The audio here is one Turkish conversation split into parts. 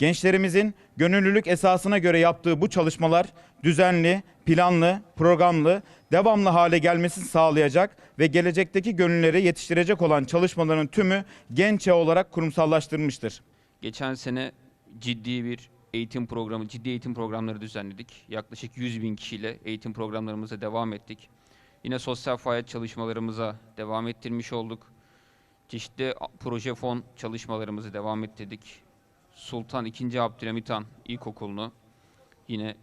Gençlerimizin gönüllülük esasına göre yaptığı bu çalışmalar düzenli, planlı, programlı, devamlı hale gelmesini sağlayacak ve gelecekteki gönülleri yetiştirecek olan çalışmaların tümü Gençe olarak kurumsallaştırmıştır. Geçen sene ciddi bir eğitim programı, ciddi eğitim programları düzenledik. Yaklaşık 100 bin kişiyle eğitim programlarımıza devam ettik. Yine sosyal faaliyet çalışmalarımıza devam ettirmiş olduk. Çeşitli proje fon çalışmalarımızı devam ettirdik. Sultan II. Abdülhamit Han İlkokulu'nu yine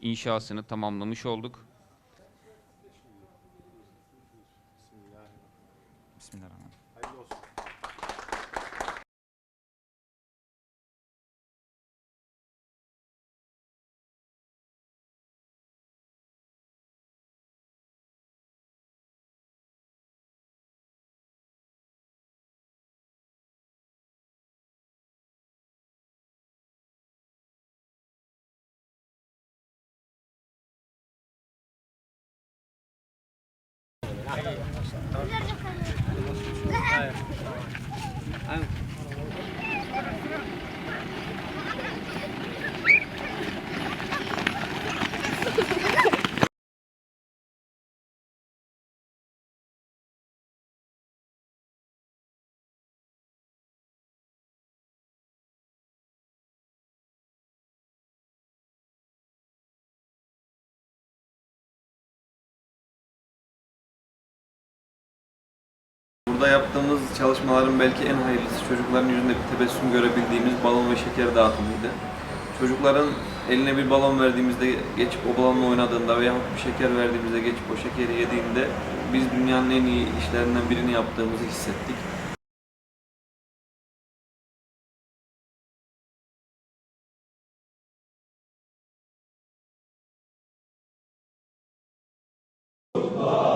inşasını tamamlamış olduk. Bismillahirrahmanirrahim. I'm Burada yaptığımız çalışmaların belki en hayırlısı çocukların yüzünde bir tebessüm görebildiğimiz balon ve şeker dağıtımıydı. Çocukların eline bir balon verdiğimizde geçip o balonla oynadığında veya bir şeker verdiğimizde geçip o şekeri yediğinde biz dünyanın en iyi işlerinden birini yaptığımızı hissettik. Var